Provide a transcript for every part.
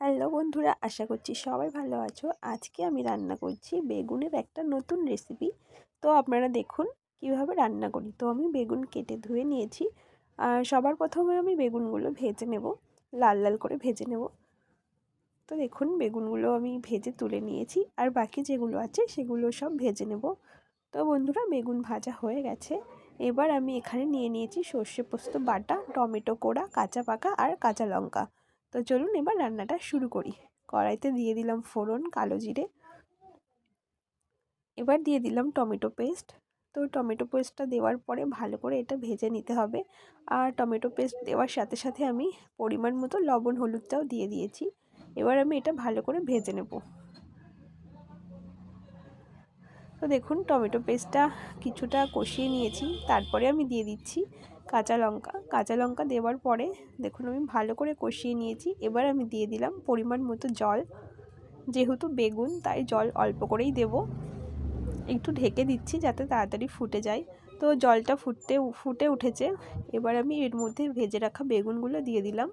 Hello বন্ধুরা, আশা করছি সবাই ভালো আছো। আজকে আমি রান্না করছি বেগুনের একটা নতুন রেসিপি তো আপনারা দেখুন কীভাবে রান্না করি। তো আমি বেগুন কেটে ধুয়ে নিয়েছি। আর সবার প্রথমে আমি বেগুনগুলো ভেজে নেব। লাল লাল করে ভেজে নেব। তো দেখুন বেগুনগুলো আমি ভেজে তুলে নিয়েছি। আর বাকি যেগুলো আছে সেগুলো সব ভেজে নেব। তো বন্ধুরা বেগুন ভাজা হয়ে গেছে। এবার আমি এখানে নিয়ে নিয়েছি সর্ষে পোস্ত বাটা, টমেটো কোড়া, কাঁচা পাকা আর কাঁচা লঙ্কা। তো চলুন এবার রান্নাটা শুরু করি। কড়াইতে দিয়ে দিলাম ফোড়ন, কালো জিরে। এবার দিয়ে দিলাম টমেটো পেস্ট। তো টমেটো পেস্টটা দেওয়ার পরে ভালো করে এটা ভেজে নিতে হবে। আর টমেটো পেস্ট দেওয়ার সাথে সাথে আমি পরিমাণ মতো লবণ, হলুদটাও দিয়ে দিয়েছি। এবার আমি এটা ভালো করে ভেজে নেব। তো দেখুন টমেটো পেস্টটা কিছুটা কষিয়ে নিয়েছি। তারপরে আমি দিয়ে দিচ্ছি কাঁচা লঙ্কা। কাঁচা লঙ্কা দেওয়ার পরে দেখুন আমি ভালো করে কষিয়ে নিয়েছি। এবার আমি দিয়ে দিলাম পরিমাণ মতো জল। যেহেতু বেগুন, তাই জল অল্প করেই দেব। একটু ঢেকে দিচ্ছি যাতে তাড়াতাড়ি ফুটে যায়। তো জলটা ফুটতে, ফুটে উঠেছে। এবার আমি এর মধ্যে ভেজে রাখা বেগুনগুলো দিয়ে দিলাম।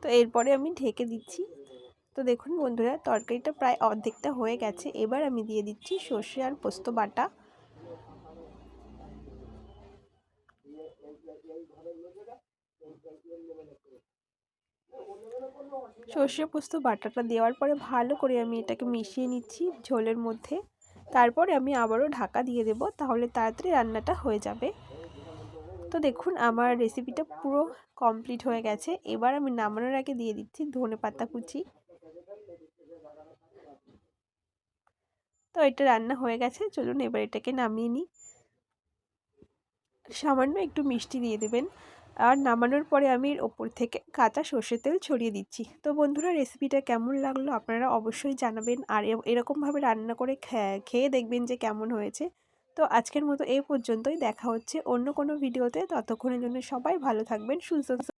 তো এরপরে আমি ঢেকে দিচ্ছি। তো দেখুন বন্ধুরা, তরকারিটা প্রায় অর্ধেকটা হয়ে গেছে। এবার আমি দিয়ে দিচ্ছি সর্ষে আর পোস্ত বাটা। সর্ষে পোস্ত বাটাটা দেওয়ার পরে ভালো করে আমি এটাকে মিশিয়ে নিচ্ছি ঝোলের মধ্যে। তারপরে আমি আবারও ঢাকা দিয়ে দেব, তাহলে তাড়াতাড়ি রান্নাটা হয়ে যাবে। তো দেখুন, আমার রেসিপিটা পুরো কমপ্লিট হয়ে গেছে। এবার আমি নামানোর আগে দিয়ে দিচ্ছি ধনে পাতা কুচি। তো এটা রান্না হয়ে গেছে। চলুন এবার এটাকে নামিয়ে নিই। সামান্য একটু মিষ্টি দিয়ে দেবেন। আর নামানোর পরে আমি এর ওপর থেকে কাঁচা সর্ষের তেল ছড়িয়ে দিচ্ছি। তো বন্ধুরা রেসিপিটা কেমন লাগল আপনারা অবশ্যই জানাবেন। আর এরকমভাবে রান্না করে খেয়ে দেখবেন যে কেমন হয়েছে। তো আজকের মতো এই পর্যন্তই। দেখা হচ্ছে অন্য কোনো ভিডিওতে ততক্ষণের জন্য সবাই ভালো থাকবেন, সুস্থ